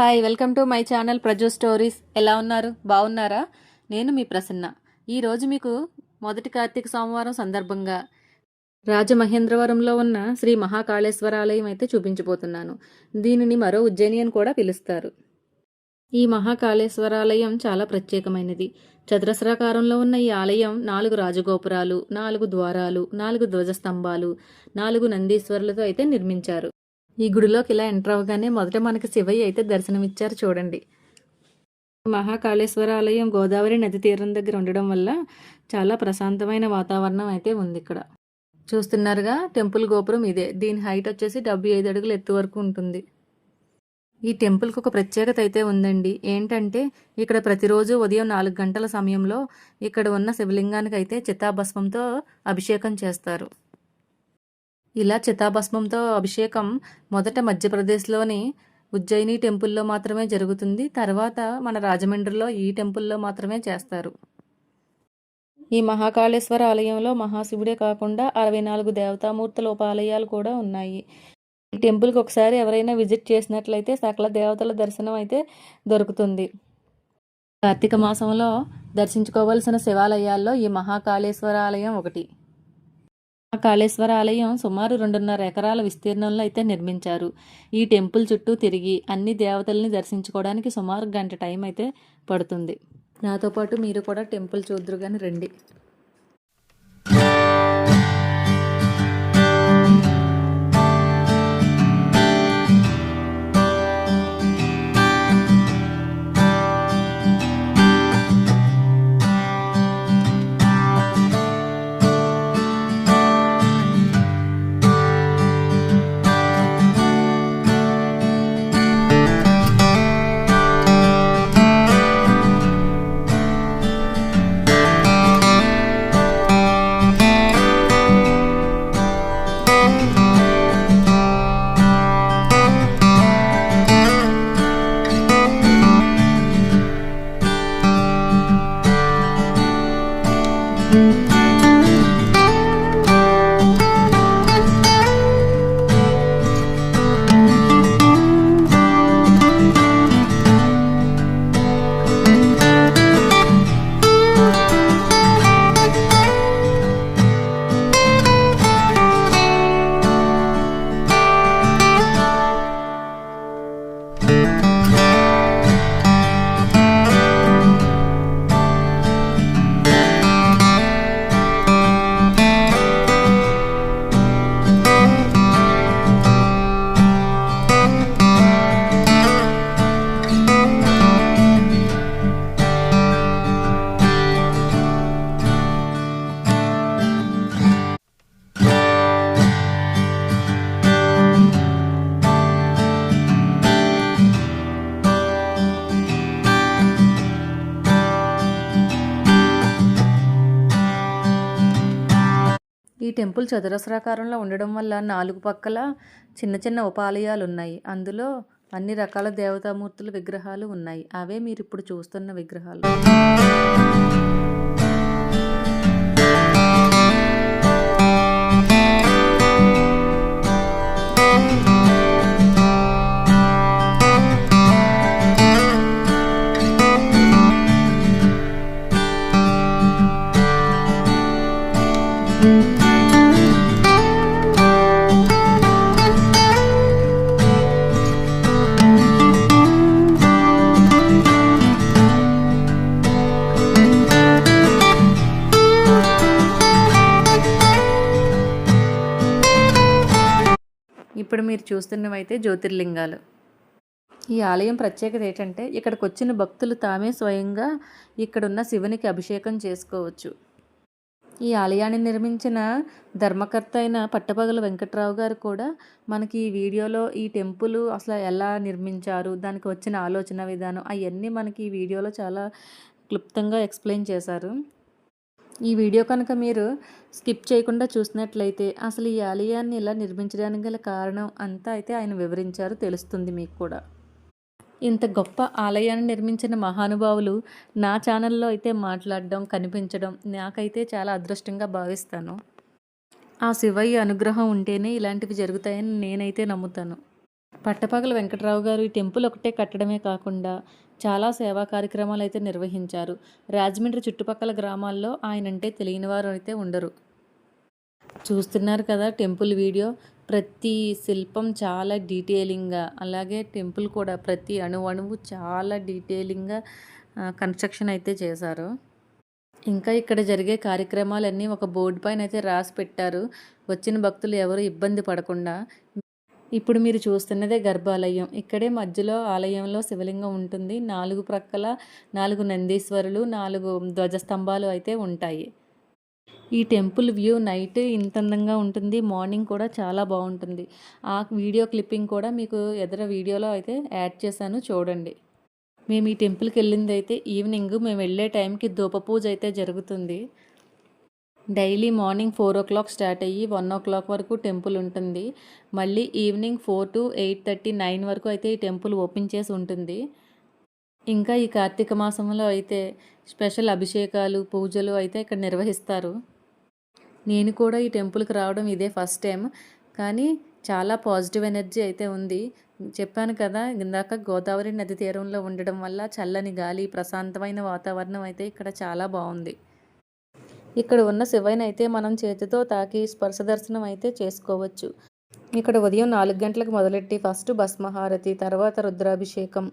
Hi welcome to my channel Praju stories. ఎలా ఉన్నారు? బాగున్నారా? నేను మీ ప్రసన్న. ఈరోజు మీకు మొదటి కార్తీక సోమవారం సందర్భంగా రాజమహేంద్రవరంలో ఉన్న శ్రీ మహాకాళేశ్వర ఆలయం అయితే చూపించబోతున్నాను. దీనిని మరో ఉజ్జయిని అని కూడా పిలుస్తారు. ఈ మహాకాళేశ్వర ఆలయం చాలా ప్రత్యేకమైనది. చతురస్రాకారంలో ఉన్న ఈ ఆలయం నాలుగు రాజగోపురాలు నాలుగు ద్వారాలు నాలుగు ధ్వజస్తంభాలు నాలుగు నందీశ్వరులతో అయితే నిర్మించారు. ఈ గుడిలోకి ఇలా ఎంటర్ అవగానే మొదట మనకి శివయ్య అయితే దర్శనమిచ్చారు చూడండి. మహాకాళేశ్వర ఆలయం గోదావరి నది తీరం దగ్గర ఉండడం వల్ల చాలా ప్రశాంతమైన వాతావరణం అయితే ఉంది ఇక్కడ. చూస్తున్నారుగా టెంపుల్ గోపురం ఇదే. దీని హైట్ వచ్చేసి డెబ్బై ఐదు అడుగులు ఎత్తు వరకు ఉంటుంది. ఈ టెంపుల్కి ఒక ప్రత్యేకత అయితే ఉందండి. ఏంటంటే ఇక్కడ ప్రతిరోజు ఉదయం నాలుగు గంటల సమయంలో ఇక్కడ ఉన్న శివలింగానికి అయితే చితాభస్మంతో అభిషేకం చేస్తారు. ఇలా చితాభస్మంతో అభిషేకం మొదట మధ్యప్రదేశ్లోని ఉజ్జయిని టెంపుల్లో మాత్రమే జరుగుతుంది. తర్వాత మన రాజమండ్రిలో ఈ టెంపుల్లో మాత్రమే చేస్తారు. ఈ మహాకాళేశ్వర ఆలయంలో మహాశివుడే కాకుండా అరవై నాలుగు దేవతామూర్తుల ఉపాలయాలు కూడా ఉన్నాయి. ఈ టెంపుల్కి ఒకసారి ఎవరైనా విజిట్ చేసినట్లయితే సకల దేవతల దర్శనం అయితే దొరుకుతుంది. కార్తీక మాసంలో దర్శించుకోవలసిన శివాలయాల్లో ఈ మహాకాళేశ్వర ఆలయం ఒకటి. కాళేశ్వర ఆలయం సుమారు రెండున్నర ఎకరాల విస్తీర్ణంలో అయితే నిర్మించారు. ఈ టెంపుల్ చుట్టూ తిరిగి అన్ని దేవతల్ని దర్శించుకోవడానికి సుమారు గంట టైం అయితే పడుతుంది. నాతో పాటు మీరు కూడా టెంపుల్ చూద్దరు కానీ రండి. టెంపుల్ చతురస్రాకారంలో ఉండడం వల్ల నాలుగు పక్కల చిన్న చిన్న ఉపాలయాలు ఉన్నాయి అందులో అన్ని రకాల దేవతామూర్తుల విగ్రహాలు ఉన్నాయి. అవే మీరు ఇప్పుడు చూస్తున్న విగ్రహాలు. ఇప్పుడు మీరు చూస్తున్నవైతే జ్యోతిర్లింగాలు. ఈ ఆలయం ప్రత్యేకత ఏంటంటే ఇక్కడికి వచ్చిన భక్తులు తామే స్వయంగా ఇక్కడున్న శివునికి అభిషేకం చేసుకోవచ్చు. ఈ ఆలయాన్ని నిర్మించిన ధర్మకర్త అయిన పట్టపగల వెంకట్రావు గారు కూడా మనకి ఈ వీడియోలో ఈ టెంపుల్ అసలు ఎలా నిర్మించారు దానికి వచ్చిన ఆలోచన విధానం అవన్నీ మనకి ఈ వీడియోలో చాలా క్లుప్తంగా ఎక్స్ప్లెయిన్ చేశారు. ఈ వీడియో కనుక మీరు స్కిప్ చేయకుండా చూసినట్లయితే అసలు ఈ ఆలయాన్ని ఇలా నిర్మించడానికి గల కారణం అంతా అయితే ఆయన వివరించారు తెలుస్తుంది మీకు కూడా. ఇంత గొప్ప ఆలయాన్ని నిర్మించిన మహానుభావులు నా ఛానల్లో అయితే మాట్లాడడం కనిపించడం నాకైతే చాలా అదృష్టంగా భావిస్తాను. ఆ శివయ్య అనుగ్రహం ఉంటేనే ఇలాంటివి జరుగుతాయని నేనైతే నమ్ముతాను. పట్టపగల వెంకట్రావు గారు ఈ టెంపుల్ ఒకటే కట్టడమే కాకుండా చాలా సేవా కార్యక్రమాలు అయితే నిర్వహించారు. రాజమండ్రి చుట్టుపక్కల గ్రామాల్లో ఆయనంటే తెలియని వారు అయితే ఉండరు. చూస్తున్నారు కదా టెంపుల్ వీడియో. ప్రతి శిల్పం చాలా డీటెయిలింగ్గా అలాగే టెంపుల్ కూడా ప్రతి అణు అణువు చాలా డీటెయిలింగ్గా కన్స్ట్రక్షన్ అయితే చేశారు. ఇంకా ఇక్కడ జరిగే కార్యక్రమాలన్నీ ఒక బోర్డు పైన అయితే రాసి పెట్టారు. వచ్చిన భక్తులు ఎవరు ఇబ్బంది పడకుండా ఇప్పుడు మీరు చూస్తున్నదే గర్భాలయం. ఇక్కడే మధ్యలో ఆలయంలో శివలింగం ఉంటుంది. నాలుగు ప్రక్కల నాలుగు నందీశ్వరులు నాలుగు ధ్వజస్తంభాలు అయితే ఉంటాయి. ఈ టెంపుల్ వ్యూ నైట్ ఇంత అందంగా ఉంటుంది. మార్నింగ్ కూడా చాలా బాగుంటుంది. ఆ వీడియో క్లిప్పింగ్ కూడా మీకు ఎదుర వీడియోలో అయితే యాడ్ చేశాను. చూడండి. మేము ఈ టెంపుల్కి వెళ్ళింది అయితే ఈవినింగ్ మేము వెళ్ళే టైంకి ధూప పూజ అయితే జరుగుతుంది. Daily morning four o'clock start అయ్యి వన్ ఓ క్లాక్ వరకు టెంపుల్ ఉంటుంది. మళ్ళీ evening four to eight thirty nine వరకు అయితే ఈ టెంపుల్ ఓపెన్ చేసి ఉంటుంది. ఇంకా ఈ కార్తీక మాసంలో అయితే స్పెషల్ అభిషేకాలు పూజలు అయితే ఇక్కడ నిర్వహిస్తారు. నేను కూడా ఈ టెంపుల్కి రావడం ఇదే ఫస్ట్ టైం కానీ చాలా పాజిటివ్ ఎనర్జీ అయితే ఉంది. చెప్పాను కదా ఇందాక గోదావరి నది తీరంలో ఉండడం వల్ల చల్లని గాలి ప్రశాంతమైన వాతావరణం అయితే ఇక్కడ చాలా బాగుంది. ఇక్కడ ఉన్న శివైన అయితే మనం చేతితో తాకి స్పర్శ దర్శనం అయితే చేసుకోవచ్చు. ఇక్కడ ఉదయం నాలుగు గంటలకు మొదలెట్టి ఫస్ట్ భస్మహారతి తర్వాత రుద్రాభిషేకం.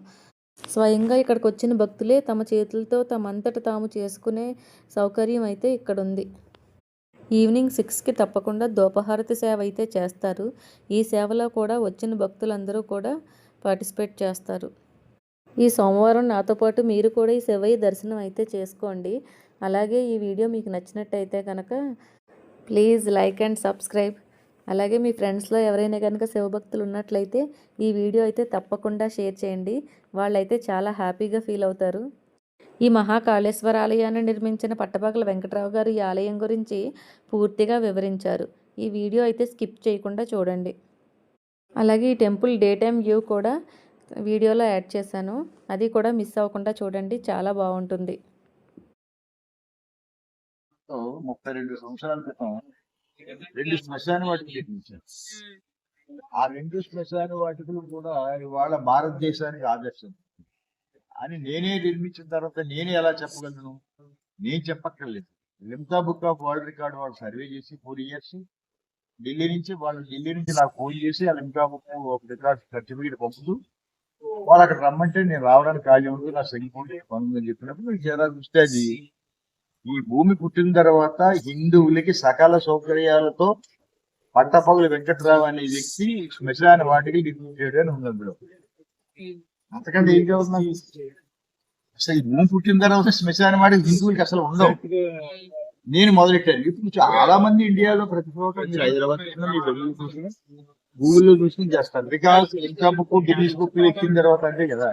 స్వయంగా ఇక్కడికి వచ్చిన భక్తులే తమ చేతులతో తమంతట తాము చేసుకునే సౌకర్యం అయితే ఇక్కడ ఉంది ఈవినింగ్ సిక్స్కి తప్పకుండా దోపహారతి సేవ అయితే చేస్తారు. ఈ సేవలో కూడా వచ్చిన భక్తులందరూ కూడా పార్టిసిపేట్ చేస్తారు. ఈ సోమవారం నాతో పాటు మీరు కూడా ఈ శివయ్య దర్శనం అయితే చేసుకోండి. అలాగే ఈ వీడియో మీకు నచ్చినట్టయితే కనుక ప్లీజ్ లైక్ అండ్ సబ్స్క్రైబ్. అలాగే మీ ఫ్రెండ్స్లో ఎవరైనా కనుక శివభక్తులు ఉన్నట్లయితే ఈ వీడియో అయితే తప్పకుండా షేర్ చేయండి. వాళ్ళైతే చాలా హ్యాపీగా ఫీల్ అవుతారు. ఈ మహాకాళేశ్వర ఆలయాన్ని నిర్మించిన పట్టపగల వెంకట్రావు గారు ఈ ఆలయం గురించి పూర్తిగా వివరించారు. ఈ వీడియో అయితే స్కిప్ చేయకుండా చూడండి. అలాగే ఈ టెంపుల్ డే టైం వ్యూ కూడా వీడియోలో యాడ్ చేశాను. అది కూడా మిస్ అవ్వకుండా చూడండి. చాలా బాగుంటుంది. ముప్పై రెండు సంవత్సరాల క్రితం రెండు శ్మశాన వాటికలు నిర్మించారు. ఆ రెండు శ్మశాన వాటికలు కూడా ఇవాళ భారతదేశానికి ఆదర్శం. అని నేనే నిర్మించిన తర్వాత నేనే ఎలా చెప్పగలను? నేను చెప్పక్కర్లేదు. Limca book of world record వాళ్ళు సర్వే చేసి ఫోర్ ఇయర్స్ ఢిల్లీ నుంచి వాళ్ళు ఢిల్లీ నుంచి నాకు ఫోన్ చేసి ఆ లిమ్కా బుక్ ఒక రికార్డ్ సర్టిఫికేట్ పంపుతూ వాళ్ళు అక్కడ రమ్మంటే నేను రావడానికి ఖాళీ ఉంటుంది నా సెల్ఫోన్ పనుందని చెప్పినప్పుడు నేను చేరా చూస్తే అది ఈ భూమి పుట్టిన తర్వాత హిందువులకి సకాల సౌకర్యాలతో పట్టపగులు వెంకట్రావు అనే వ్యక్తి శ్మశాన వాటికి నిర్మించాడు అని ఉంది అందులో అంతకంటే ఏం కావాలి అసలు ఈ భూమి పుట్టిన తర్వాత శ్మశాన వాటికి హిందువులకి అసలు ఉండవు. నేను మొదలెట్టాను. ఇప్పుడు చాలా మంది ఇండియాలో ప్రతి చోట మీరు హైదరాబాద్ గూగుల్లో చూసుకుని చేస్తారు. బికాస్ ఇంకా బుక్ గిన్నీస్ బుక్ ఎక్కిన తర్వాత అంతే కదా.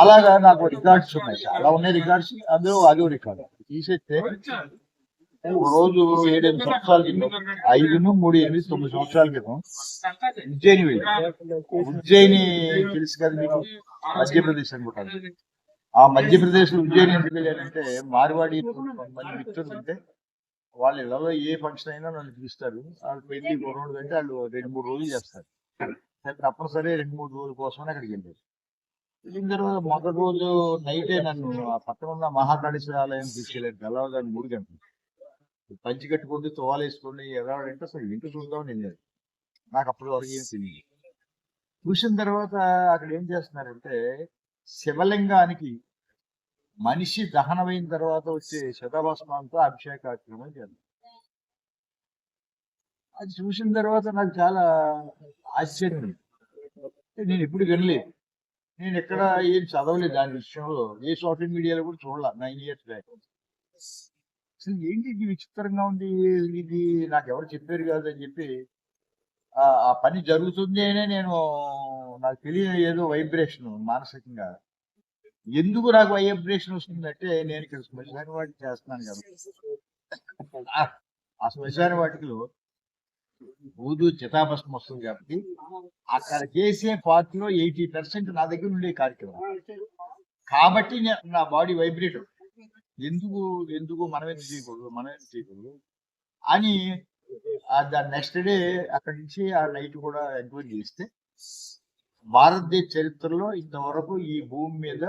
అలాగా నాకు రికార్డ్స్ ఉన్నాయి. చాలా ఉన్నాయి రికార్డ్స్ అందులో అదో రికార్డు తీసేస్తే రోజు రోజు ఏడెనిమిది సంవత్సరాల క్రితం ఐదును మూడు ఎనిమిది తొమ్మిది సంవత్సరాల క్రితం ఉజ్జయిని వెళ్ళి. ఉజ్జయిని తెలుసు కదా మీకు? మధ్యప్రదేశ్ అనుకుంటాను. ఆ మధ్యప్రదేశ్ ఉజ్జయిని ఎందుకు వెళ్ళానంటే మార్వాడి కొంతమంది మిత్రులు ఉంటే వాళ్ళు ఎలాగో ఏ ఫంక్షన్ అయినా నన్ను పిలుస్తారు. వాళ్ళు పెళ్ళి కుర్రోడు అంటే వాళ్ళు రెండు మూడు రోజులు చేస్తారు. సరే తప్పనిసరి రెండు మూడు రోజుల కోసమని అక్కడికి వెళ్ళారు. వెళ్ళిన తర్వాత మొదటి రోజు నైటే నన్ను ఆ పక్కన ఉన్న మహాకాళేశ్వర ఆలయం తీసుకెళ్ళారు తెల్లవారుజాము మూడు గంటలు. పంచి కట్టుకుంటే తువాలు వేసుకోండి ఎదవాడంటే అసలు ఇంటి చూద్దామని వెళ్ళారు నాకు అప్పటి వరకు ఏం తెలియదు. చూసిన తర్వాత అక్కడ ఏం చేస్తున్నారంటే శివలింగానికి మనిషి దహనమైన తర్వాత వచ్చే శతభస్మంతో అభిషేక కార్యక్రమం చేద్దాం అది చూసిన తర్వాత నాకు చాలా ఆశ్చర్యం. నేను ఎప్పుడు వినలేదు. నేను ఎక్కడ ఏం చదవలేదు దాని విషయంలో. ఏ సోషల్ మీడియాలో కూడా చూడాల. Nine years back. అసలు ఏంటి ఇది విచిత్రంగా ఉంది? ఇది నాకు ఎవరు చెప్పారు కాదు అని చెప్పి ఆ పని జరుగుతుంది అనే నేను నాకు తెలియని ఏదో వైబ్రేషన్ మానసికంగా. ఎందుకు నాకు వైబ్రేషన్ వస్తుందంటే నేను ఇక్కడ శ్మశాన వాటికి చేస్తున్నాను కదా. ఆ- ఆ శ్మశాన వాటికలో ఊదు చితాభస్మం వస్తుంది కాబట్టి అక్కడ చేసే పార్టీలో ఎయిటీ పర్సెంట్ నా దగ్గర ఉండే కార్యక్రమం. కాబట్టి నా బాడీ వైబ్రేట్. ఎందుకు ఎందుకు మనం ఎందుకు చేయకూడదు మనం ఎందుకు చేయకూడదు అని దాని నెక్స్ట్ డే అక్కడి నుంచి ఆ నైట్ కూడా ఎంక్వైరీ చేస్తే భారతదేశ చరిత్రలో ఇంతవరకు ఈ భూమి మీద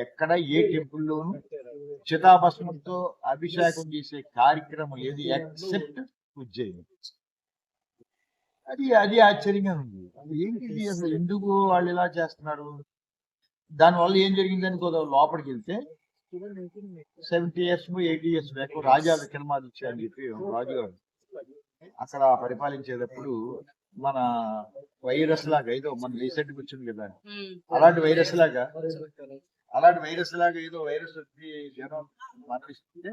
ఎక్కడ ఏ టెంపుల్లోనూ చితాభస్మంతో అభిషేకం చేసే కార్యక్రమం లేదు ఎక్సెప్ట్ ఉజ్జయిని అది అది ఆశ్చర్యంగా ఉంది. అది ఏంటిది అసలు ఎందుకు వాళ్ళు ఇలా చేస్తున్నారు? దానివల్ల ఏం జరిగిందని కొద్దిగా లోపలికి వెళ్తే seventy years eighty years back Raja Vikramaditya అని చెప్పి రాజుగారు అక్కడ పరిపాలించేటప్పుడు మన వైరస్ లాగా ఏదో మన రీసెంట్ వచ్చింది కదా. అలాంటి వైరస్ లాగా అలాంటి వైరస్ లాగా ఏదో వైరస్ వచ్చి జనం మరణిస్తుంటే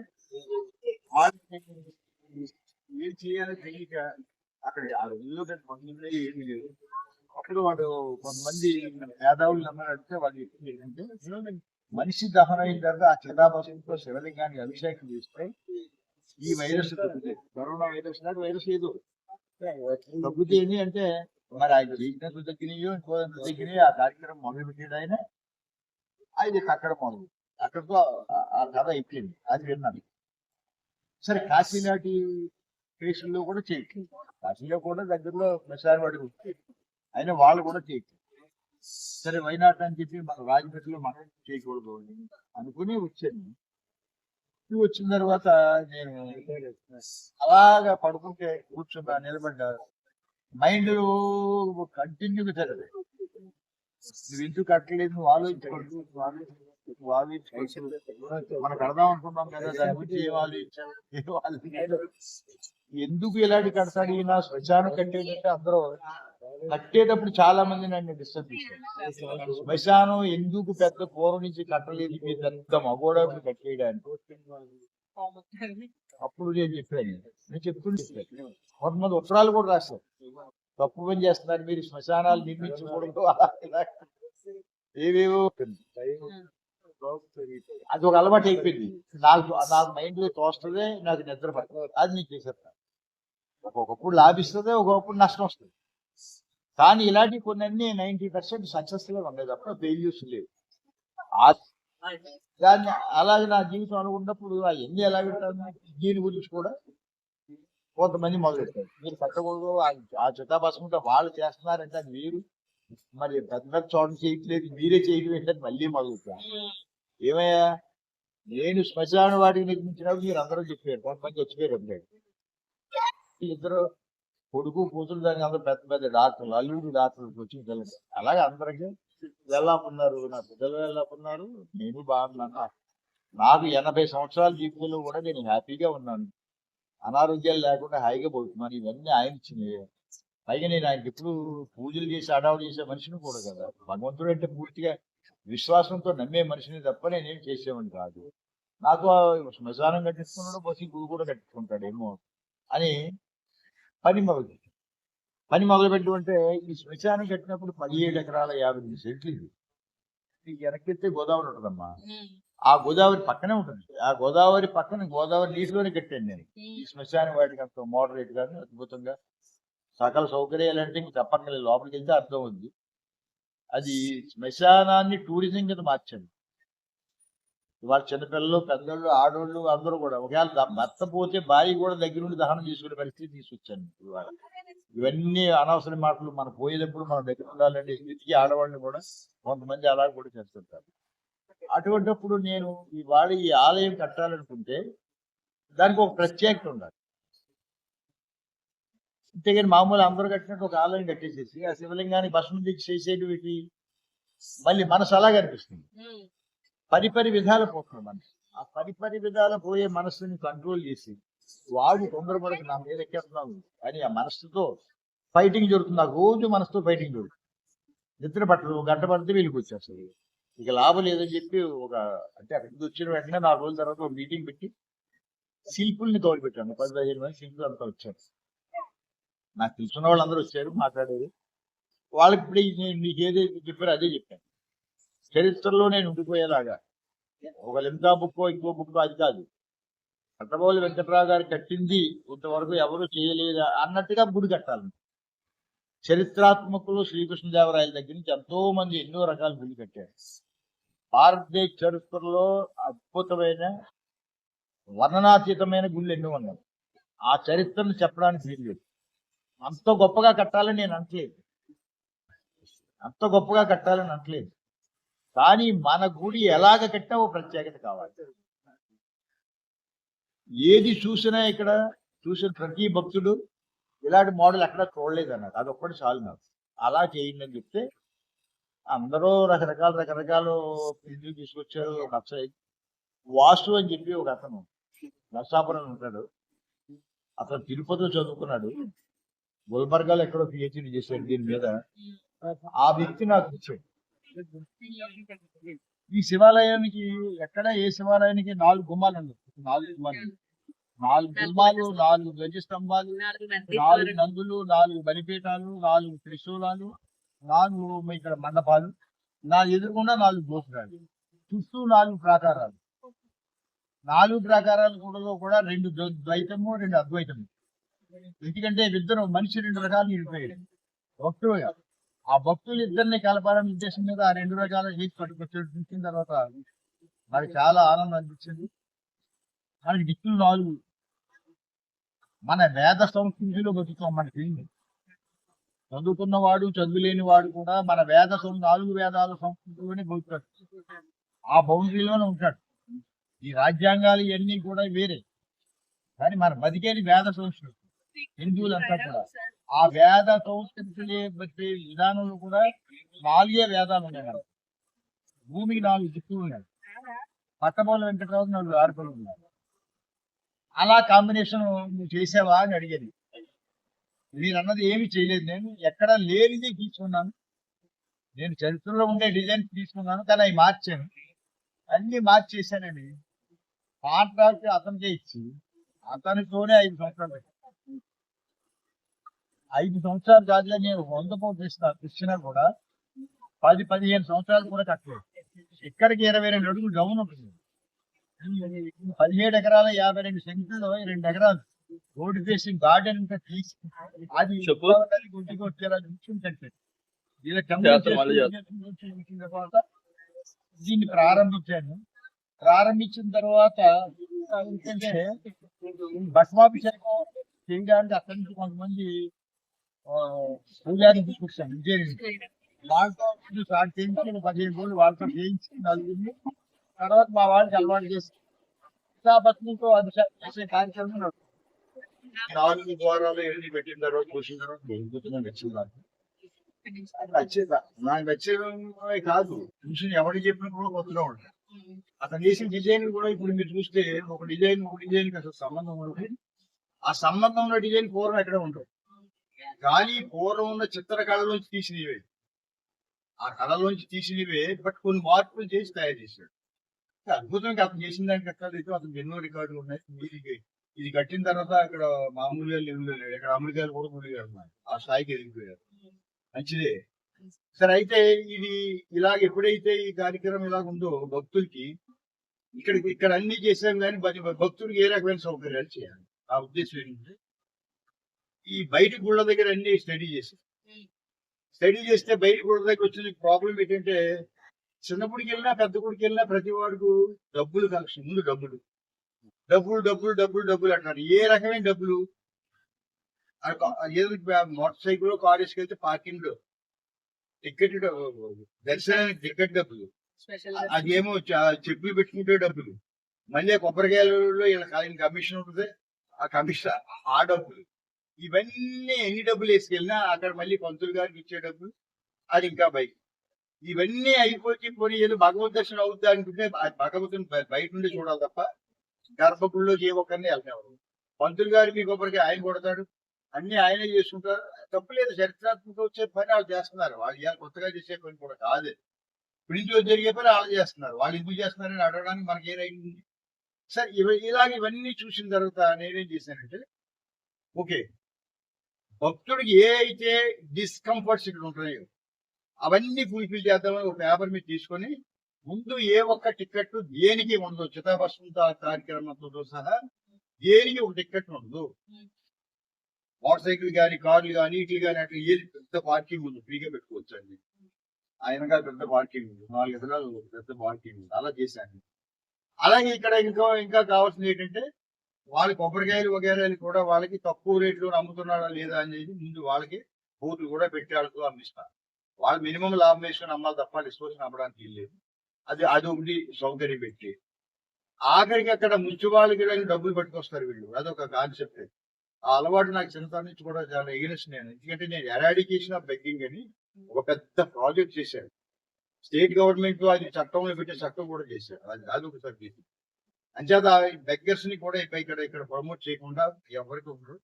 ఏం చేయాలో తెలియక అక్కడ ఆ ఇల్లు అప్పుడు వాడు కొంతమంది మేధావులు అన్నారంటే వాళ్ళు చెప్పింది ఏంటంటే మనిషి దహనం అయిన తర్వాత ఆ చిదాభాషంతో శివలింగానికి అభిషేకం చేస్తే ఈ వైరస్ తగ్గుతుంది. కరోనా వైరస్ లాగా వైరస్ ఏదో. తగ్గుతుంది అంటే మరి ఆయన చేసినట్టు తగ్గినాయో ఇంకో తగ్గినాయో ఆ కార్యక్రమం మొదలు పెట్టాడు ఆయన అది అక్కడ మొదలు అక్కడతో ఆ- కథ అయిపోయింది. అది విన్నాను. సరే కాశీనాటి కేసుల్లో కూడా చేయట్లేదు కాశీలో కూడా దగ్గరలో ప్రసారం వాడి ఉంది అయినా వాళ్ళు కూడా చేయట్లేదు సరే వైనాట్ అని చెప్పి మన రాజమండ్రిలో మనం చేయకూడదు అని అనుకుని వచ్చాను. వచ్చిన తర్వాత నేను అలాగా పడుకుంటే కూర్చున్నా నిలబడ్డా. మైండ్ కంటిన్యూగా తిరగదు నువ్వు ఎందుకు కట్టలేదు? నువ్వు ఆలోచించకూడదు. నువ్వు ఆలోచించకూడదు. మనకు అడదాం అనుకున్నాం కదా దాని గురించి ఏం ఆలోచించాం? ఏం ఆలోచించాం? ఎందుకు ఇలాంటి కడతాడు? ఈయన శ్మశానం కట్టేటంటే అందరూ కట్టేటప్పుడు చాలా మంది నన్ను డిస్టర్బ్ చేశారు. శ్మశానం ఎందుకు పెద్ద పూర్వం నుంచి కట్టలేదు? మీ పెద్ద మగోడ కట్టేయడానికి. అప్పుడు నేను చెప్పాను. నేను చెప్తుంటే చెప్పాను. కొంతమంది ఉత్తరాలు కూడా రాశారు. తప్పు పని చేస్తున్నారు మీరు శ్మశానాలు నిర్మించకూడదు. ఏవేవో అది ఒక అలవాటు అయిపోయింది. నాకు నాకు మైండ్లో తోస్తుంది నాకు నిద్ర పడుతుంది అది నీకు చేసేస్తాను. ఒక్కొక్కప్పుడు లాభిస్తుంది ఒక్కొక్కప్పుడు నష్టం వస్తుంది. కానీ ఇలాంటి కొన్ని అన్ని పర్సెంట్ సక్సెస్ఫుల్గా ఉన్నాయి తప్ప ఫెయిల్యూస్ లేవు. దాన్ని అలాగే నా జీవితం అనుకున్నప్పుడు అవన్నీ ఎలా పెట్టాను దీని గురించి కూడా కొంతమంది మొదలెట్టారు. మీరు కట్టకూడదు ఆ- ఆ చిత్తాభాసంతో వాళ్ళు చేస్తున్నారంటే అది మీరు మరి పెద్ద పెద్ద చోట చేయట్లేదు మీరే చేయడం ఏంటంటే మళ్ళీ మొదలుతారు ఏమయ్యా? నేను శ్మశాన వాటికి నిర్మించినప్పుడు మీరు అందరూ చెప్పారు కొంతమంది వచ్చిపోయారు అప్పుడే ఇద్దరు కొడుకు కూతురు దానికి అందరూ పెద్ద పెద్ద డాక్టర్లు అల్లుడు డాక్టర్లు వచ్చి తెలుసు అలాగే అందరికీ వెళ్ళాకున్నారు నా పిల్లలు వెళ్ళాకున్నారు నేను బాగున్నాను. నాకు ఎనభై సంవత్సరాల జీవితంలో కూడా నేను హ్యాపీగా ఉన్నాను. అనారోగ్యాలు లేకుండా హాయిగా పోతున్నాను ఇవన్నీ ఆయన ఇచ్చినవి. పైగా నేను ఆయనకి ఎప్పుడు పూజలు చేసి అడావులు చేసే మనిషిని కూడా కదా. భగవంతుడు అంటే పూర్తిగా విశ్వాసంతో నమ్మే మనిషిని తప్ప నేనేం చేసేవాడిని కాదు. నాకు శ్మశానం కట్టించుకున్నాడు బస్సు గుడి కూడా కట్టించుకుంటాడేమో అని పని మొదలు పని మొదలు పెట్టుకుంటే ఈ శ్మశానం కట్టినప్పుడు పదిహేడు ఎకరాల యాభై ఎనిమిది సెంట్లు ఇది. వెనక్కితే గోదావరి ఉంటుందమ్మా. ఆ గోదావరి పక్కనే ఉంటుంది. ఆ గోదావరి పక్కన గోదావరి నీటిలోనే కట్టాను నేను. ఈ శ్మశానం వాటికి అంత మోడరేట్ గాను అద్భుతంగా. సకల సౌకర్యాలు అంటే ఇంక చెప్పక్కర్లేదు లోపలికి వెళ్తే అర్థం ఉంది అది శ్మశానాన్ని టూరిజం కింద మార్చండి. ఇవాళ చిన్నపిల్లలు పెద్దోళ్ళు ఆడోళ్ళు అందరూ కూడా ఒకవేళ భర్త పోతే భార్య కూడా దగ్గర నుండి దహనం చేసుకునే పరిస్థితి తీసుకొచ్చాను ఇవాళ. ఇవన్నీ అనవసర మాటలు. మనం పోయేటప్పుడు మనం దగ్గర ఉండాలండి. ఇంటికి ఆడవాళ్ళని కూడా కొంతమంది అలా కూడా చేస్తుంటారు. అటువంటిప్పుడు నేను ఇవాళ ఈ ఆలయం కట్టాలనుకుంటే దానికి ఒక ప్రత్యేకత ఉండాలి. అంతేగాని మామూలు అందరూ కట్టినట్టు ఒక ఆలయం కట్టేసేసి ఆ శివలింగానికి భస్మం తెచ్చి చేసేది మళ్ళీ మనసు అలాగే అనిపిస్తుంది. పరిపరి విధాల పోతుంది మనసు ఆ పరిపరి విధాల పోయే మనసుని కంట్రోల్ చేసి వాడు తొందరపడక నా మీద ఎక్కేస్తున్నావు. అని ఆ మనసుతో ఫైటింగ్ జరుగుతుంది. నాకు రోజు మనసుతో ఫైటింగ్ జరుగుతుంది. నిద్ర పట్టదు గంట పడితే వీళ్ళకి వచ్చేస్తుంది. ఇక లాభం లేదని చెప్పి ఒక అంటే అక్కడికి వచ్చిన వెంటనే నాలుగు రోజుల తర్వాత ఒక మీటింగ్ పెట్టి శిల్పుల్ని తోడు పెట్టాను పది పదిహేను మంది శిల్పులు అంతా వచ్చారు. నాకు తెలుసున్న వాళ్ళందరూ వచ్చారు మాట్లాడేది వాళ్ళకి ఇప్పుడు నేను మీకు ఏదైతే చెప్పారో అదే చెప్పాను. చరిత్రలో నేను ఉండిపోయేలాగా. ఒక లింకా బుక్కో ఇంకో బుక్కో అది కాదు. పట్టబోలు వెంకట్రావు గారు కట్టింది ఇంతవరకు ఎవరు చేయలేదా అన్నట్టుగా గుడి కట్టాలి చరిత్రాత్మకులు శ్రీకృష్ణదేవరాయల దగ్గర నుంచి ఎంతో మంది ఎన్నో రకాల గుడి కట్టారు. భారతదేశ చరిత్రలో అద్భుతమైన వర్ణనాతీతమైన గుళ్ళు ఎన్నో ఉన్నాయి. ఆ చరిత్రను చెప్పడానికి వీలు లేదు. అంత గొప్పగా కట్టాలని నేను అనట్లేదు. అంత గొప్పగా కట్టాలని అనట్లేదు. కానీ మన గుడి ఎలాగ కట్టావో ప్రత్యేకత కావాలి. ఏది చూసినా ఇక్కడ చూసిన ప్రతి భక్తుడు ఇలాంటి మోడల్ ఎక్కడ చూడలేదు అన్నాడు అది ఒక్కటి చాలు నాకు. అలా చేయండి అని చెప్తే అందరూ రకరకాల రకరకాల ప్రింట్లు తీసుకొచ్చారు నచ్చాయి వాసు అని చెప్పి ఒక అతను నర్సాపురం ఉంటాడు. అతను తిరుపతిలో చదువుకున్నాడు. గుల్బర్గాలో ఎక్కడో పిహెచ్డి చేశాడు దీని మీద. ఆ వ్యక్తి నాకు ఇచ్చాడు. ఈ శివాలయానికి ఎక్కడ ఏ శివాలయానికి నాలుగు గుమ్మాలు ఉండవు. నాలుగు గుమ్మాలు. నాలుగు గుమ్మాలు నాలుగు గజ స్తంభాలు నాలుగు నందులు నాలుగు బలిపీఠాలు నాలుగు త్రిశూలాలు నాలుగు ఇక్కడ మండపాలు నా ఎదురుకుండా నాలుగు గోపురాలు చుట్టూ నాలుగు ప్రాకారాలు. నాలుగు ప్రాకారాలు కూడా కూడా రెండు ద్వ- ద్వైతము రెండు అద్వైతము. ఎందుకంటే ఇద్దరు మనిషి రెండు రకాలు నిలిపోయాడు భక్తులుగా ఆ భక్తులు ఇద్దరిని కలపాలని ఉద్దేశం మీద ఆ రెండు రకాల హీట్ పట్టుకొచ్చిన తర్వాత నాకు చాలా ఆనందం అనిపించింది. మనకి దిక్కులు నాలుగు మన వేద సంస్కృతిలో బతుకుతాం మనకి చదువుకున్నవాడు చదువులేని వాడు కూడా మన వేద నాలుగు వేదాల సంస్కృతిలోనే బతుకుతాడు. ఆ బౌండరీలోనే ఉంటాడు. ఈ రాజ్యాంగాలు ఇవన్నీ కూడా వేరే. కానీ మన బతికేది వేద సంస్కృతి. హిందువులంతా కూడా. ఆ వేద సంస్కృతి విధానంలో కూడా నాలుగే వేదాలు ఉన్నాయి భూమికి నాలుగు దిక్కులు ఉన్నాయి. పట్టబోల వెంకటరావు నాలుగు ఆరుపలు ఉన్నాయి. అలా కాంబినేషన్ నువ్వు చేసావా అని అడిగేది. మీరు అన్నది ఏమి చేయలేదు. నేను ఎక్కడ లేనిది తీసుకున్నాను. నేను చరిత్రలో ఉండే డిజైన్ తీసుకున్నాను కానీ అవి మార్చాను. అన్ని మార్చేసానండి కాంట్రాక్ట్ అతనికే ఇచ్చి అతనితోనే ఐదు సంవత్సరాలు పెట్టాను. ఐదు సంవత్సరాలు కాదులే నేను వంద ఇస్తున్నా ఇచ్చినా కూడా. పది పదిహేను సంవత్సరాలు కూడా కట్టలేదు ఇక్కడికి ఇరవై రెండు అడుగులు డౌన్ ఉంటుంది. పదిహేడు ఎకరాల యాభై రెండు సెంట్లలో రెండు ఎకరాలు. రోడ్డు ఫేసింగ్ గార్డెన్ తీసి అది. గుంటికి వచ్చేలా ఉంచుంటే ఇలా తర్వాత దీన్ని ప్రారంభించాను. ప్రారంభించిన తర్వాత ఏంటంటే భస్మాభిషేకం చేయడానికి అక్కడి నుంచి కొంతమంది ఆ, పూజారిని తీసుకొచ్చాను విజయ్ వాళ్ళతో స్టార్ట్ చేయించి పదిహేను రోజులు వాళ్ళతో చేయించి నలుగురిని తర్వాత మా వాళ్ళకి అలవాటు చేసి భస్మంతో అభిషేకం చేసే కార్యక్రమం. నాలుగు ద్వారాలు ఎన్ని పెట్టిన తర్వాత చూసిన తర్వాత అద్భుతంగా నచ్చింది నాకు. నచ్చేదా? నాకు నచ్చేదే కాదు. చూసిన ఎవరికి చెప్పినా కూడా కొత్తగా ఉంటాయి. అతను చేసిన డిజైన్ కూడా ఇప్పుడు మీరు చూస్తే ఒక డిజైన్ ఒక డిజైన్ అసలు సంబంధం ఉంటుంది ఆ సంబంధం ఉన్న డిజైన్ పూర్వం ఎక్కడ ఉంటుంది. కానీ పూర్వం ఉన్న చిత్రకళలోంచి తీసినవే. ఆ కళలోంచి తీసినవే బట్ కొన్ని మార్పులు చేసి తయారు చేశాడు. అద్భుతంగా అతను చేసిన దానికి అక్కడ అతను ఎన్నో రికార్డులు ఉన్నాయి. ఇది ఇది కట్టిన తర్వాత అక్కడ మామూలుగా లేవు. లేదు ఇక్కడ అమెరికాలు కూడా మునిగారు ఆ స్థాయికి ఎదిగిపోయారు. మంచిదే. సరే అయితే ఇది ఇలాగ ఎప్పుడైతే ఈ కార్యక్రమం ఇలాగ ఉందో భక్తులకి ఇక్కడ ఇక్కడ అన్ని చేసాం కానీ భక్తులకి ఏ రకమైన సౌకర్యాలు చేయాలి? ఆ ఉద్దేశం ఏంటంటే ఈ బయట గుళ్ళ దగ్గర అన్ని స్టడీ చేసాం. స్టడీ చేస్తే బయట గుళ్ళ దగ్గర వచ్చిన ప్రాబ్లం ఏంటంటే చిన్న గుడికి వెళ్ళినా పెద్ద గుడికి వెళ్ళినా ప్రతి వాడికి డబ్బులు కలెక్షన్ ముందు డబ్బులు. డబ్బులు డబ్బులు డబ్బులు డబ్బులు అంటారు ఏ రకమైన డబ్బులు? ఏదో మోటార్ సైకిల్ కార్ వేసుకెళ్తే పార్కింగ్ టికెట్ దర్శనానికి టికెట్ డబ్బులు. అదేమో చెప్పులు పెట్టుకుంటే డబ్బులు. మళ్ళీ కొబ్బరికాయలలో ఇలా కమిషన్ ఉంటుంది. ఆ కమిషన్ ఆ డబ్బులు. ఇవన్నీ ఎన్ని డబ్బులు వేసుకెళ్ళినా అక్కడ మళ్ళీ పంతులు గారికి ఇచ్చే డబ్బులు అది ఇంకా బయట. ఇవన్నీ అయిపోయి పోనీ ఏదో భగవద్ దర్శనం అవుద్దా అనుకుంటే ఆ భగవంతుని బయట నుండి చూడాలి తప్ప గర్భగుడిలో ఏ ఒక్కరిని వెళ్ళినవారు పంతులు గారికి కొబ్బరికి ఆయన కొడతాడు అన్ని ఆయనే చేసుకుంటారు. తప్పులేదు చరిత్రాత్మక వచ్చే పని వాళ్ళు చేస్తున్నారు. వాళ్ళు ఇవాళ కొత్తగా చేసే పని కూడా కాదు. ఇప్పుడు జరిగే పని వాళ్ళు చేస్తున్నారు. వాళ్ళు ఎందుకు చేస్తున్నారని అడగడానికి మనకి ఏ ఉంది? సరే ఇవ- ఇలాగ ఇవన్నీ చూసిన తర్వాత నేనేం చేశానంటే ఓకే భక్తుడికి ఏ అయితే డిస్కంఫర్ట్స్ ఇక్కడ ఉంటున్నాయో అవన్నీ ఫుల్ఫిల్ చేద్దామని ఒక పేపర్ మీద తీసుకొని ముందు ఏ ఒక్క టికెట్ దేనికి ఉండదు చితాభస్మంతో కార్యక్రమంతో సహా దేనికి ఒక టికెట్ ఉండదు. మోటార్ సైకిల్ కానీ కార్లు కానీ ఇట్లు కానీ అట్లా ఏది పెద్ద పార్కింగ్ ఉంది ఫ్రీగా పెట్టుకోవచ్చు అండి ఆయనగా పెద్ద పార్కింగ్ ఉంది నాలుగు ఎకరాలు పెద్ద పార్కింగ్ ఉంది అలా చేశాను. అలాగే ఇక్కడ ఇంకా ఇంకా కావాల్సింది ఏంటంటే వాళ్ళ కొబ్బరికాయలు వగేరాలు కూడా వాళ్ళకి తక్కువ రేట్లో అమ్ముతున్నారా లేదా అనేది ముందు వాళ్ళకి బోర్డులు కూడా పెట్టి వాళ్ళతో అమ్మిస్తారు. వాళ్ళు మినిమం లాభం వేసుకుని అమ్మాలి తప్ప డిస్పోజన్ అమ్మడానికి వీల్లేదు అది అది ఒకటి సౌకర్యం పెట్టి. ఆఖరికి అక్కడ ముంచు వాళ్ళకి డబ్బులు పట్టుకొస్తారు వీళ్ళు. అదొక కాన్సెప్ట్ ఆ అలవాటు నాకు చిన్నతనం నుంచి కూడా చాలా ఎగిరెస్ట్ నేను. ఎందుకంటే నేను ఎరాడికేషన్ ఆఫ్ బెగ్గింగ్ అని ఒక పెద్ద ప్రాజెక్ట్ చేశాను. స్టేట్ గవర్నమెంట్ అది చట్టంలో పెట్టే చట్టం కూడా చేశారు అది అది ఒకసారి చేసింది అంచేత బెగ్గర్స్ని కూడా ఇక్కడ ఇక్కడ ఇక్కడ ప్రమోట్ చేయకుండా ఎవరికి ఉండరు.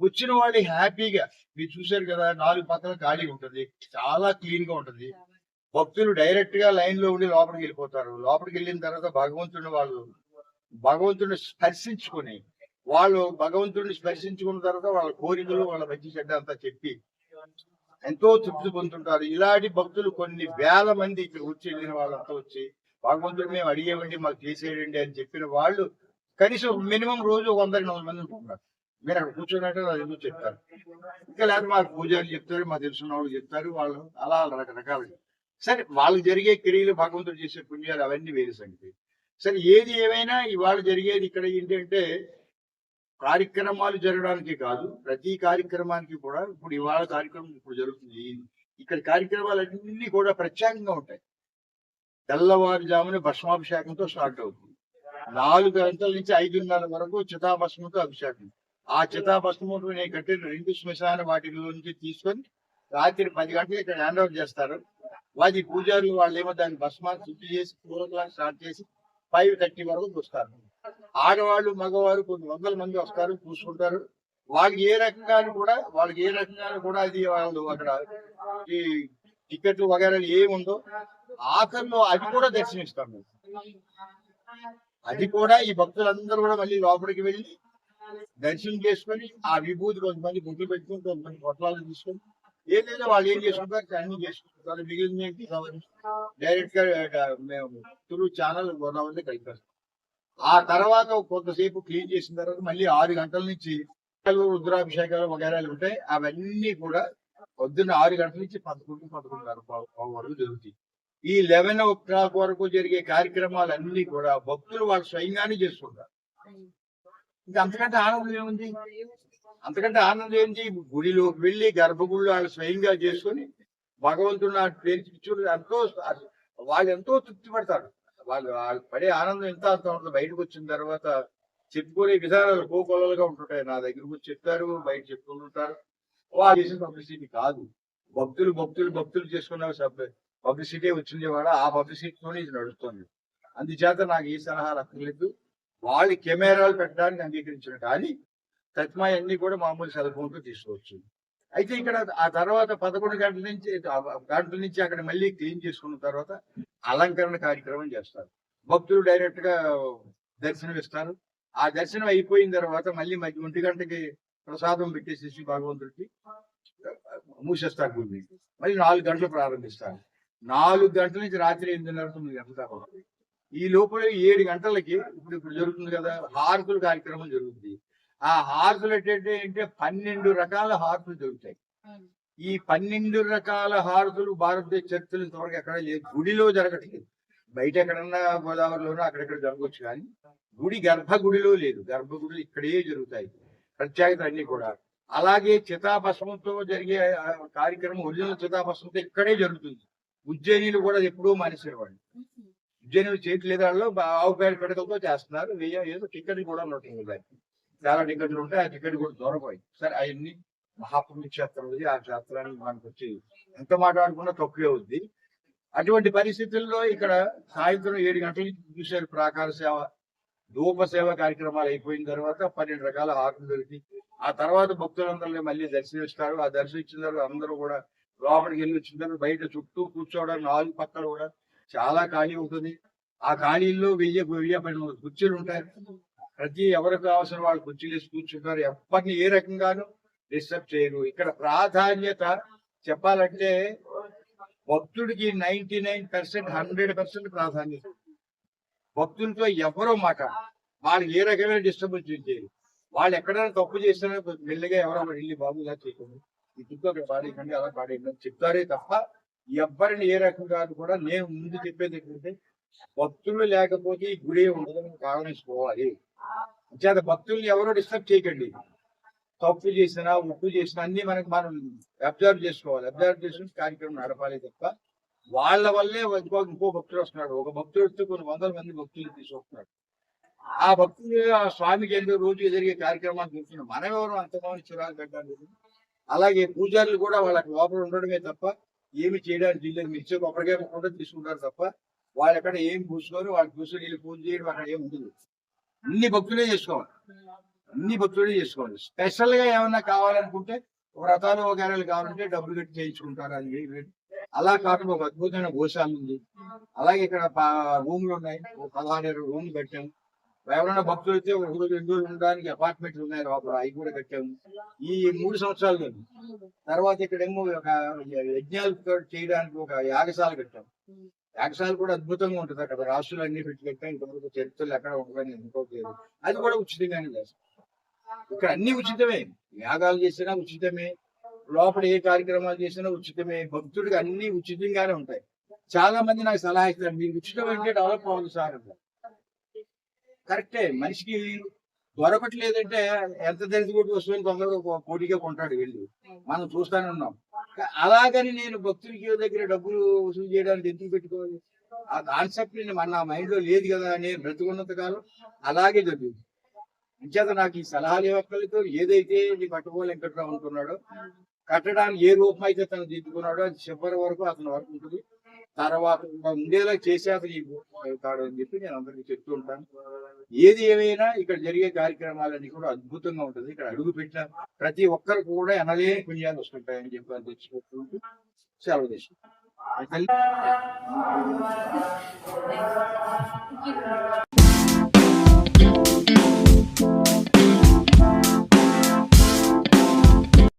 వచ్చిన వాళ్ళు హ్యాపీగా మీరు చూశారు కదా నాలుగు పక్కల ఖాళీ ఉంటుంది చాలా క్లీన్గా ఉంటుంది. భక్తులు డైరెక్ట్గా లైన్లో ఉండి లోపలికి వెళ్ళిపోతారు. లోపలికి వెళ్ళిన తర్వాత భగవంతుని వాళ్ళు భగవంతుని స్పర్శించుకొని వాళ్ళు భగవంతుడిని స్పర్శించుకున్న తర్వాత వాళ్ళ కోరికలు వాళ్ళ మంచి చెడ్డ అంతా చెప్పి ఎంతో తృప్తి పొందుతుంటారు. ఇలాంటి భక్తులు కొన్ని వేల మంది ఇక్కడ వచ్చి వెళ్ళిన వాళ్ళంతా వచ్చి భగవంతుడు మేము అడిగేవండి మాకు చేసేయండి అని చెప్పిన వాళ్ళు కనీసం మినిమం రోజు ఒక వంద రెండు వందల మంది ఉంటున్నారు మీరు అక్కడ కూర్చున్నట్టు అది ఎందుకు చెప్తారు? ఇంకా లేదా మాకు పూజలు చెప్తారు మా తెలిసిన వాళ్ళు చెప్తారు వాళ్ళు అలా రకరకాలుగా సరే వాళ్ళకి జరిగే క్రియలు భగవంతుడు చేసే పుణ్యాలు అవన్నీ వేరే సంగతి. సరే ఏది ఏమైనా ఇవాళ జరిగేది ఇక్కడ ఏంటంటే కార్యక్రమాలు జరగడానికి కాదు ప్రతి కార్యక్రమానికి కూడా ఇప్పుడు ఇవాళ కార్యక్రమం ఇప్పుడు జరుగుతుంది. ఇక్కడ కార్యక్రమాలన్నీ కూడా ప్రత్యేకంగా ఉంటాయి. తెల్లవారుజామున భస్మాభిషేకంతో స్టార్ట్ అవుతుంది. నాలుగు గంటల నుంచి ఐదున్నర వరకు చితాభస్మంతో అభిషేకం. ఆ చితాభస్మంతో నేను కట్టిన రెండు శ్మశాన వాటిలో నుంచి తీసుకొని రాత్రి పది గంటలకు ఇక్కడ హ్యాండ్ ఓవర్ చేస్తారు. వాటి పూజారులు వాళ్ళు ఏమో దాన్ని భస్మాన్ని శుద్ధి చేసి ఫోర్ క్లాక్ స్టార్ట్ చేసి ఫైవ్ థర్టీ వరకు చూస్తారు ఆడవాళ్ళు మగవారు కొన్ని వందల మంది వస్తారు చూసుకుంటారు వాళ్ళకి ఏ రకంగా కూడా వాళ్ళకి ఏ రకంగా కూడా అది వాళ్ళు అక్కడ ఈ టికెట్లు వగేరాలు ఏముందో ఆఖరిలో అది కూడా దర్శనిస్తాం మేము. అది కూడా ఈ భక్తులందరూ కూడా మళ్ళీ లోపలికి వెళ్ళి దర్శనం చేసుకొని ఆ విభూతి కొంతమంది గుడ్లు పెట్టుకుని కొంతమంది పొట్లాలు తీసుకొని ఏదైనా వాళ్ళు ఏం చేసుకుంటారు అన్ని చేసుకుంటారు. మిగిలిన డైరెక్ట్గా మేము త్రూ ఛానల్ గోదావరి కలిపేస్తాం ఆ తర్వాత కొంతసేపు క్లీన్ చేసిన తర్వాత మళ్ళీ ఆరు గంటల నుంచి రుద్రాభిషేకాలు వగేరాలు ఉంటాయి. అవన్నీ కూడా పొద్దున్న ఆరు గంటల నుంచి పదకొండు పదకొండున్నర వరకు జరుగుతాయి. ఈ లెవెన్ ఓ క్లాక్ వరకు జరిగే కార్యక్రమాలన్నీ కూడా భక్తులు వాళ్ళు స్వయంగానే చేసుకుంటారు. ఇంకా అంతకంటే ఆనందం ఏముంది? అంతకంటే ఆనందం ఏంటి? గుడిలోకి వెళ్ళి గర్భగుళ్ళు వాళ్ళు స్వయంగా చేసుకొని భగవంతుడు నాకు పేరు ఎంతో వాళ్ళు ఎంతో తృప్తి పడతారు. వాళ్ళు వాళ్ళు పడే ఆనందం ఎంత అంత ఉంటుంది. బయటకు వచ్చిన తర్వాత చెప్పుకునే విధానాలు కోకొలలుగా ఉంటుంటాయి. నా దగ్గరకు వచ్చి చెప్తారు బయట చెప్పుకుంటుంటారు వాళ్ళు చేసిన పబ్లిసిటీ కాదు. భక్తులు భక్తులు భక్తులు చేసుకున్న పబ్లిసిటీ వచ్చింది కూడా ఆ పబ్లిసిటీతోనే ఇది నడుస్తుంది. అందుచేత నాకు ఈ సలహా అక్కర్లేదు వాళ్ళు కెమెరాలు పెట్టడానికి అంగీకరించిన కానీ తత్మా అన్ని కూడా మామూలు సెల్ ఫోన్తో తీసుకోవచ్చు. అయితే ఇక్కడ ఆ తర్వాత పదకొండు గంటల నుంచి గంటల నుంచి అక్కడ మళ్ళీ క్లీన్ చేసుకున్న తర్వాత అలంకరణ కార్యక్రమం చేస్తారు. భక్తులు డైరెక్ట్గా దర్శనం ఇస్తారు. ఆ దర్శనం అయిపోయిన తర్వాత మళ్ళీ మధ్య ఒంటి గంటకి ప్రసాదం పెట్టేసేసి భగవంతుడికి మూసేస్తారు గుడిని మళ్ళీ నాలుగు గంటలు ప్రారంభిస్తారు. నాలుగు గంటల నుంచి రాత్రి ఎనిమిదిన్నర తొమ్మిది గంటల దాకా ఈ లోపల ఏడు గంటలకి ఇప్పుడు ఇప్పుడు జరుగుతుంది కదా హారతుల కార్యక్రమం జరుగుతుంది. ఆ హారతులు ఏంటంటే అంటే పన్నెండు రకాల హారతులు జరుగుతాయి. ఈ పన్నెండు రకాల హారతులు భారతదేశ చరిత్రలు ఇంతవరకు ఎక్కడ లేదు గుడిలో జరగట్లేదు. బయట ఎక్కడన్నా గోదావరిలోనో అక్కడెక్కడ జరగవచ్చు కానీ గుడి గర్భగుడిలో లేదు. గర్భగుడిలో ఇక్కడే జరుగుతాయి. ప్రత్యేకత అన్ని కూడా. అలాగే చితాభస్మంతో జరిగే కార్యక్రమం ఒరిజినల్ చితాభస్మంతో ఇక్కడే జరుగుతుంది. ఉజ్జయినిలు కూడా ఎప్పుడూ మానేసేవాళ్ళు. ఉజ్జయిని చేతి లేదాల్లో ఆవు పేడ పిడకలతో చేస్తున్నారు. వెయ్యి ఏదో టికెట్ కూడా ఉంటుంది దానికి చాలా టికెట్లు ఉంటాయి ఆ టికెట్ కూడా దూరపోయి సరే అవన్నీ మహాపుణ్యక్షేత్రం ఉంది ఆ క్షేత్రానికి మనకు వచ్చి ఎంత మాట్లాడుకున్నా తక్కువే ఉంది అటువంటి పరిస్థితుల్లో ఇక్కడ సాయంత్రం ఏడు గంటల నుంచి చూశారు ప్రాకార సేవ ధూప సేవ కార్యక్రమాలు అయిపోయిన తర్వాత పన్నెండు రకాల హారతులు దొరికి ఆ తర్వాత భక్తులందరినీ మళ్ళీ దర్శనమిస్తారు. ఆ దర్శించిన తర్వాత అందరూ కూడా లోపలికి వెళ్ళి వచ్చిన తర్వాత బయట చుట్టూ కూర్చోవడానికి నాలుగు పక్కల కూడా చాలా ఖాళీ ఉంటుంది. ఆ ఖాళీల్లో వెయ్యి వెయ్యి పన్నెండు కుర్చీలు ఉంటాయి. ప్రతి ఎవరికి అవసరం వాళ్ళు కుర్చీలు వేసి కూర్చుంటారు. ఎవరిని ఏ రకంగానూ డిస్టర్బ్ చేయరు. ఇక్కడ ప్రాధాన్యత చెప్పాలంటే భక్తుడికి ninety nine percent hundred percent ప్రాధాన్యత. భక్తులతో ఎవరో మాట వాళ్ళకి ఏ రకమైన డిస్టర్బెన్స్ చేయరు. వాళ్ళు ఎక్కడైనా తప్పు చేసినా మెల్లిగా ఎవరో వెళ్ళి బాబుగా ఇలా ఈ చుట్టూ పాడేయకండి అలా పాడేయండి చెప్తారే తప్ప ఎవరిని ఏ రకంగా కూడా నేను ముందు చెప్పేది ఏంటంటే భక్తులు లేకపోతే ఈ గుడి ఉండదని కారణించుకోవాలి. చేత భక్తుల్ని ఎవరో డిస్టర్బ్ చేయకండి. తప్పు చేసినా ఉప్పు చేసినా అన్ని మనకి మనం అబ్జర్వ్ చేసుకోవాలి. అబ్జర్వ్ చేసుకుని కార్యక్రమం నడపాలి తప్ప వాళ్ళ వల్లే ఇంకో ఇంకో భక్తుడు వస్తున్నాడు. ఒక భక్తుడు వస్తే కొన్ని వందల మంది భక్తులు తీసుకొస్తున్నాడు. ఆ భక్తులు ఆ స్వామికి ఎందుకు రోజు జరిగే కార్యక్రమాలు చూస్తున్నాం మనం ఎవరు అంతమంది చిరాకు పెట్టడానికి అలాగే పూజారులు కూడా వాళ్ళకి లోపల ఉండడమే తప్ప ఏమి చేయడానికి వీళ్ళకి మిర్చి కొబ్బరికాయ కూడా తీసుకుంటారు తప్ప వాళ్ళు ఎక్కడ ఏం పూసుకోరు వాళ్ళు కూర్చొని వీళ్ళు పూజ చేయడం అక్కడ ఏం ఉండదు. అన్ని భక్తులే చేసుకోవాలి. అన్ని భక్తులే చేసుకోవాలి. స్పెషల్గా ఏమన్నా కావాలనుకుంటే వ్రతాలు వగైరాలు కావాలంటే డబ్బులు కట్టి చేయించుకుంటారు అది అలా కాకుండా ఒక అద్భుతమైన గోశాలు ఉంది. అలాగే ఇక్కడ రూమ్లు ఉన్నాయి. ఒక పదహారు రూమ్లు కట్టాము ఎవరైనా భక్తులు అయితే ఒక రోజు రెండు రోజులు ఉండడానికి అపార్ట్మెంట్లు ఉన్నాయి లోపల అవి కూడా కట్టాము. ఈ మూడు సంవత్సరాలు తర్వాత ఇక్కడ ఏమో ఒక యజ్ఞాలు చేయడానికి ఒక యాగశాల కట్టాము యాగశాల కూడా అద్భుతంగా ఉంటుంది అక్కడ. రాష్ట్రాలు అన్ని పెట్టి కట్టాం ఇంతవరకు చరిత్రలు ఎక్కడ ఉండదని అనుకోలేదు అది కూడా ఉచితంగానే చేస్తాం. ఇక్కడ అన్ని ఉచితమే. యాగాలు చేసినా ఉచితమే. లోపల ఏ కార్యక్రమాలు చేసినా ఉచితమే. భక్తుడికి అన్ని ఉచితంగానే ఉంటాయి. చాలా మంది నాకు సలహా ఇస్తారు మీరు ఉచితం అంటే డెవలప్ అవ్వదు సార్ అంటారు. కరెక్టే. మనిషికి దొరకట్లేదంటే ఎంత తెలిసి కొట్టి వస్తువుని తొందరగా పోటీగా కొంటాడు వెళ్ళి. మనం చూస్తానే ఉన్నాం. అలాగని నేను భక్తులకి దగ్గర డబ్బులు వసూలు చేయడానికి ఎందుకు పెట్టుకోవాలి? ఆ కాన్సెప్ట్ మన నా మైండ్లో లేదు కదా నేను బ్రతుకున్నంత కాలం అలాగే జరుగుతుంది అంచేత నాకు ఈ సలహాలు ఇవ్వక్కలతో ఏదైతే నీ పట్టుకోవాలి వెంకట్రావు అనుకున్నాడో కట్టడానికి ఏ రూపం అయితే తను దిద్దుకున్నాడో అది చివరి వరకు అతని వరకు ఉంటుంది. తర్వాత ఉండేలా చేశాక ఈ కాడు అని చెప్పి నేను అందరికీ చెప్తూ ఉంటాను. ఏది ఏమైనా ఇక్కడ జరిగే కార్యక్రమాలన్నీ కూడా అద్భుతంగా ఉంటుంది. ఇక్కడ అడుగు పెట్టిన ప్రతి ఒక్కరికి కూడా ఎనలేని పుణ్యాలు వస్తుంటాయని చెప్పి అని తెచ్చుకుంటూ సెలవు తీసుకుంటాను